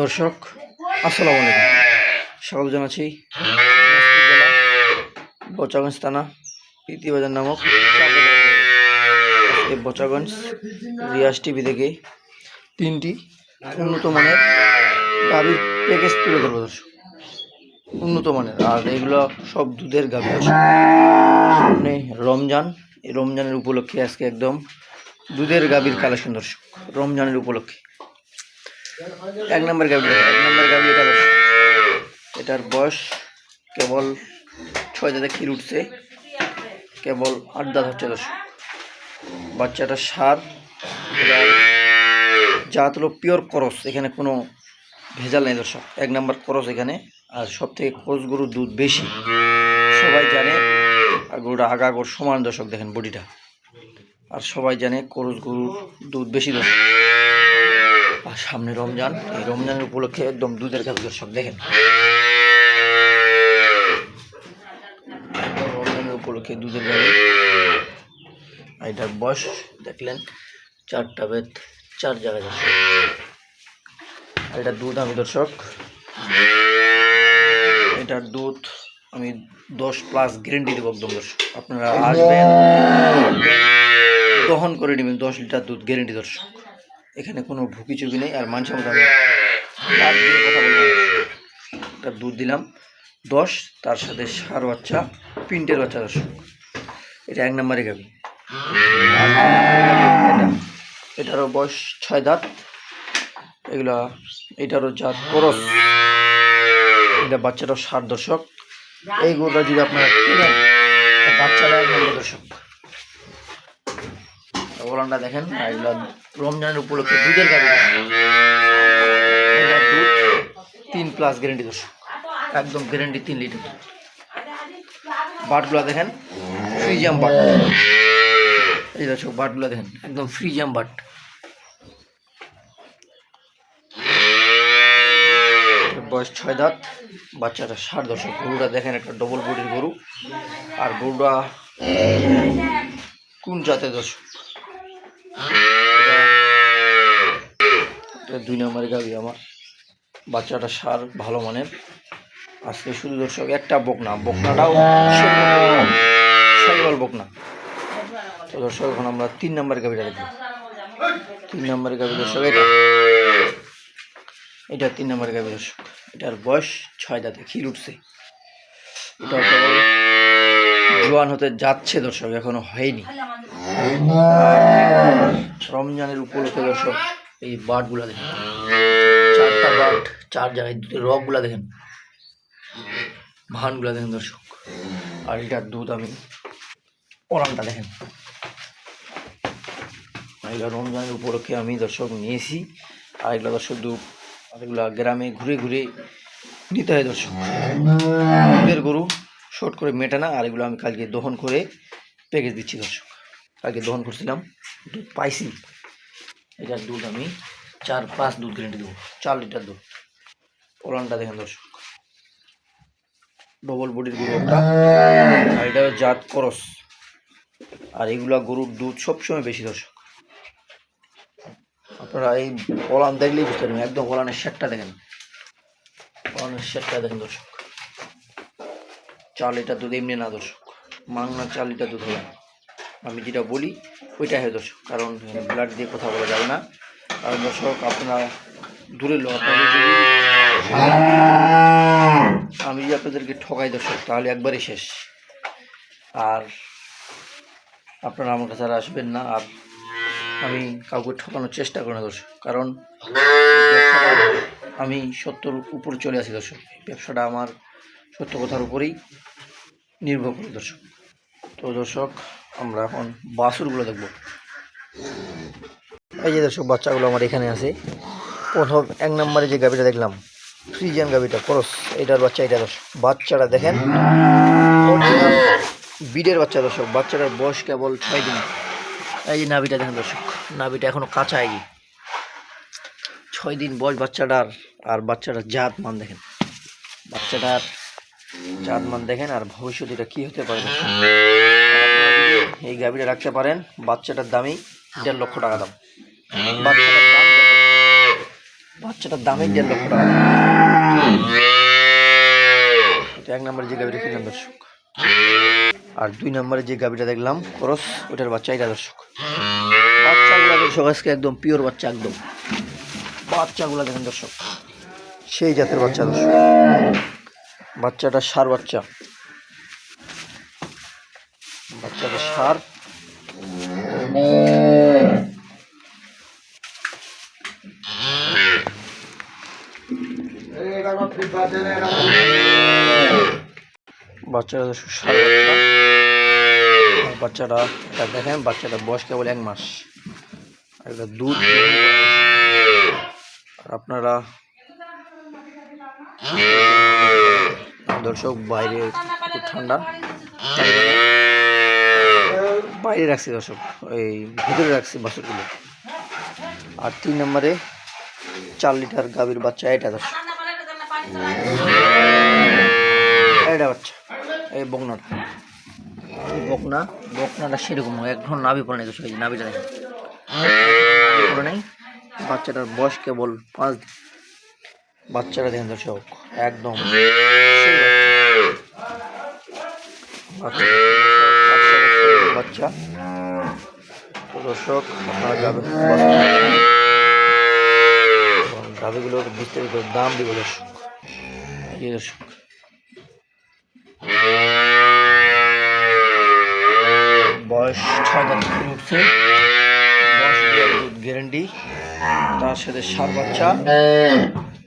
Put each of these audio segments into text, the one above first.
দর্শক, আসসালামু আলাইকুম। স্বাগত জানাচ্ছি বচাগঞ্জ থানা প্রীতিবাজার নামক বচাগঞ্জ রিয়াজ টিভি থেকে তিনটি উন্নত মানের গাভীর প্যাকেজ তুলে ধরবো দর্শক। উন্নত মানের, আর এগুলো সব দুধের গাভী সামনে রমজান, এই রমজানের উপলক্ষে আজকে একদম দুধের গাভীর কালেকশন দর্শক। রমজানের উপলক্ষে। এক নম্বর গাভি এক নম্বর গাভি এটা। এটার বয়স কেবল ছয় দাদা ক্ষীর উঠছে, কেবল আট দাঁত হচ্ছে দর্শক বাচ্চাটার সার জাত হলো পিওর করস, এখানে কোনো ভেজাল নেই দর্শক। এক নম্বর করস এখানে, আর সব থেকে করস গরুর দুধ বেশি। সবাই জানে, আর গরুটা আগাগোর সমান দর্শক দেখেন বডিটা। আর সবাই জানে করস গরুর দুধ বেশি দর্শক। আর সামনে রমজান, এই রমজানের উপলক্ষে একদম দুধের গাভী দর্শক, দেখেন। রমজানের উপলক্ষে দুধের গাভী এটার বয়স, দেখলেন, চারটা বেদ চার জায়গায় দর্শক আর এটার দুধ আমি, দর্শক। এটার দুধ আমি দশ প্লাস গ্যারেন্টি দেবো একদম, দর্শক। আপনারা আসবেন, দহন করে নেবেন দশ লিটার দুধ গ্যারেন্টি দর্শক। এখানে কোনো ভুকি চুকি নেই আর দিয়ে কথা বলব। একটা দুধ দিলাম, দশ, তার সাথে সার বাচ্চা প্রিন্টের বাচ্চা দর্শক এটা এক নম্বরে গাবি এটা। এটারও বয়স ছয় দাঁত। এগুলা, এটারও জাত করস। এটা বাচ্চাটাও সার দর্শক। এই গরুটা যদি আপনারা কিনেন তা বাচ্চাটা এক নম্বর দর্শক। ওলানটা দেখেন রমজানের উপলক্ষে দুধের গাড়ি। তিন প্লাস গ্যারেন্টি দর্শক একদম গ্যারেন্টি তিন লিটার বাটগুলো দেখেন ফ্রিজাম বাট। এই দর্শক বাটগুলো দেখেন, একদম ফ্রিজাম বাট। বয়স ছয় দাঁত, বাচ্চাটা ষাট দশক। গরুটা দেখেন একটা ডবল বডির গরু। আর গরুটা কোন জাতের দর্শক এটা- এটা দুই নম্বরের গাবি আমার। বাচ্চাটা সার ভালো মানের। আজকে শুধু দর্শক একটা বকনা। বকনাটাও শৈবাল বকনা। তো দর্শক এখন আমরা তিন নম্বরের গাবিটা দেখি। তিন নম্বরের গাবি দর্শক এটা। এটা তিন নম্বরের গাবি দর্শক। এটার বয়স ছয় দাঁতে ক্ষীর উঠছে। এটা জোয়ান হতে যাচ্ছে দর্শক এখনও হয়নি। রমজানের উপলক্ষে দর্শক এই বাটগুলা দেখেন। চারটা বাট চার জায়গায় রকগুলা দেখেন। ভানগুলা দেখেন দর্শক। আর এটার দুধ আমি ওরানটা দেখেন। এগুলো রমজানের উপলক্ষে আমি দর্শক নিয়েছি। আর এগুলো দর্শক আর এগুলা গ্রামে ঘুরে ঘুরে নিতে হয় দর্শক। দুধের গরু শর্ট করে মেটে না, আর এগুলো আমি কালকে দহন করে প্যাকেজ দিচ্ছি দর্শক। কালকে দহন করছিলাম, দুধ পাইছি। এটার দুধ আমি চার পাঁচ দুধ গ্যারেন্টি দেবো, চার লিটার দুধ। ওলানটা দেখেন দর্শক। ডবল বডির গরু আর এটা জাত করস। আর এগুলা গরুর দুধ সবসময় বেশি দর্শক। আপনারা এই ওলান দেখলেই বুঝতে পারবেন, একদম ওলানের শেটটা দেখেন। ওলানের শেটটা দেখেন দর্শক। চার লিটার দুধ এমনি না দর্শক। মাংনা চার লিটার দুধ হবে। আমি যেটা বলি, ওইটাই হয় দর্শক কারণ ব্লাড দিয়ে কথা বলা যাবে না। কারণ দর্শক, আপনারা দূরের আমি যদি আপনাদেরকে ঠকাই দর্শক, তাহলে একবারই শেষ। আর আপনারা আমার কাছে আর আসবেন না, আর আমি কাউকে ঠকানোর চেষ্টা করি না দর্শক, কারণ আমি সত্যর উপরে চলে আসি দর্শক। ব্যবসাটা আমার সত্য কথার উপরেই নির্ভর করে দর্শক। তো দর্শক আমরা এখন বাছুরগুলো দেখব। এই যে দর্শক, বাচ্চাগুলো আমার এখানে আছে। প্রথম এক নম্বরে যে গাভিটা দেখলাম, ফ্রিজিয়ান গাভিটা, ক্রস, এটার বাচ্চা, এটা দর্শক, বাচ্চাটা দেখেন। বিডের বাচ্চা দর্শক, বাচ্চাটার বয়স কেবল ছয় দিন। এই যে নাভিটা দেখেন দর্শক, নাভিটা এখনও কাঁচা আগে ছয় দিন বয়স বাচ্চাটার, আর বাচ্চাটার জাত মান দেখেন। বাচ্চাটার জাত মান দেখেন, আর ভবিষ্যতে এটা কী হতে পারে এই গাভিটা রাখতে পারেন। বাচ্চাটার দামই দেড় লক্ষ টাকা দাম। বাচ্চাটার দাম। বাচ্চাটার দামই দেড় লক্ষ টাকা এটা এক নম্বরে যে গাভিটা কিনলাম দর্শক। আর দুই নম্বরে যে গাভিটা দেখলাম খরচ ওটার বাচ্চা এটা দর্শক। বাচ্চাগুলো দর্শক আজকে একদম পিওর বাচ্চা একদম। বাচ্চাগুলো দেখেন দর্শক। সেই জাতের বাচ্চা দর্শক। বাচ্চাটা সার বাচ্চা। বাচ্চাটা সার। বাচ্চাটা দর্শক সার বাচ্চা বাচ্চাটা এটা দেখেন বাচ্চাটা বয়স কেবল এক মাস। এটা দুধ আর আপনারা দর্শক বাইরে খুব ঠান্ডা। বাইরে রাখছি দর্শক, এই ভিতরে রাখছি বাছুরগুলো আর তিন নম্বরে চার লিটার গাভীর বাচ্চা, এটা দর্শক। এটা বাচ্চা, এই বকনাটা বকনা, বকনাটা সেরকম এক ঘন নাভি পড়ে নেই দর্শক, এই নাভিটা দেখেন। পড়ে নেই, বাচ্চাটার বয়স কেবল পাঁচ দিন। বাচ্চাটা দেখেন দর্শক, একদম বাচ্চা দর্শক, আপনারা বিস্তারিত দাম দিব দর্শক। দর্শক। বয়স ছয় উঠছে। গ্যারেন্টি তার সাথে সার বাচ্চা।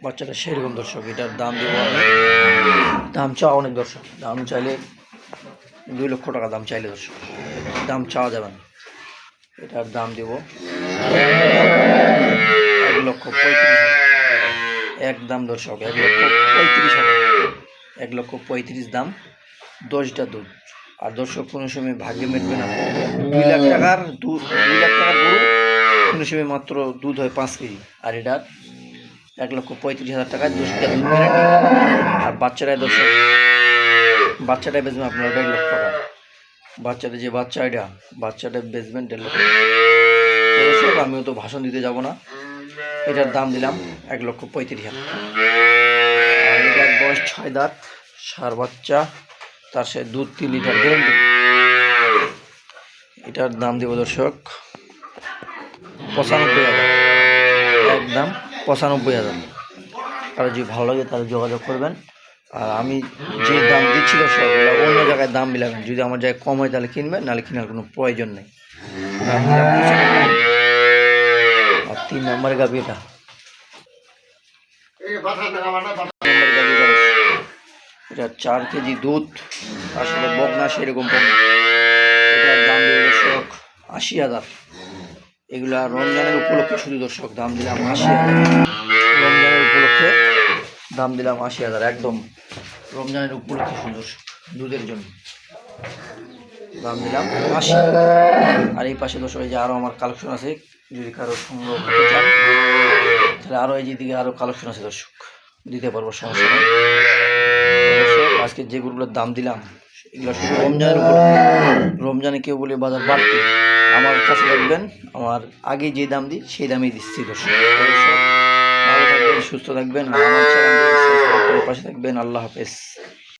বাচ্চাটা সেরকম দর্শক, এটার দাম দিব দাম চাওয়া অনেক দর্শক। দাম চাইলে দুই লক্ষ টাকা দাম চাইলে দর্শক। দাম চাওয়া যাবে না। এটার দাম দেব এক লক্ষ পঁয়ত্রিশ এক দাম দর্শক, এক লক্ষ পঁয়ত্রিশ হাজার। এক লক্ষ পঁয়ত্রিশ দাম দশটা দুধ। আর দর্শক, কোনো সময় ভাগ্যে মেটবে না। দুই লাখ টাকার দুধ, দুই লাখ টাকার গরু, কোনো সময় মাত্র দুধ হয় পাঁচ কেজি। আর এটার এক লক্ষ পঁয়ত্রিশ হাজার টাকায় দশটা দুধ। আর বাচ্চারাই দর্শক বাচ্চাটাই বেচবেন আপনার দেড় লক্ষ টাকা। বাচ্চাটা যে বাচ্চা, এটা বাচ্চাটা লক্ষ তো আমিও তো ভাষণ দিতে যাব না। এটার দাম দিলাম এক লক্ষ পঁয়ত্রিশ হাজার। বয়স ছয় দাঁত, সার বাচ্চা, তার সে দুধ তিন লিটার গ্যারেন্টি এটার দাম দেব দর্শক পঁচানব্বই হাজার। একদম পঁচানব্বই হাজার। আর যদি ভালো লাগে তাহলে যোগাযোগ করবেন। আর আমি যে দাম দিচ্ছি দর্শক ওগুলো অন্য জায়গায় দাম মিলাবেন। যদি আমার জায়গায় কম হয়, তাহলে কিনবেন, নাহলে কেনার কোনো প্রয়োজন নেই। দাম দিলাম 95 আর তিন নম্বরে গাবি এটা। এটা চার কেজি দুধ আসলে বকনা সেরকম এটার দাম দেবে দর্শক আশি হাজার। এগুলা রমজানের উপলক্ষে, শুধু দর্শক, দাম দিলাম আশি হাজার। রমজানের উপলক্ষে দাম দিলাম আশি হাজার, একদম। রমজানের উপলক্ষে শুধু দর্শক দুধের জন্য। দাম দিলাম আশি। আর এই পাশে এই যে আরও আমার কালেকশন আছে, যদি কারও সংগ্রহ করতে চান, তাহলে আরও এই দিকে আরও কালেকশন আছে দর্শক, দিতে পারব, সমস্যা নেই। আজকে যে গরুগুলোর দাম দিলাম, এগুলো শুধু রমজানের উপর রমজানে কেউ বলে বাজার বাড়তি। আমার কাছে দেখবেন, আমার আগে যে দাম দিই, সেই দামেই দিচ্ছি দর্শক। সুস্থ থাকবেন আর আমার চ্যানেলটি সাবস্ক্রাইব করে পাশে থাকবেন। আল্লাহ হাফেজ।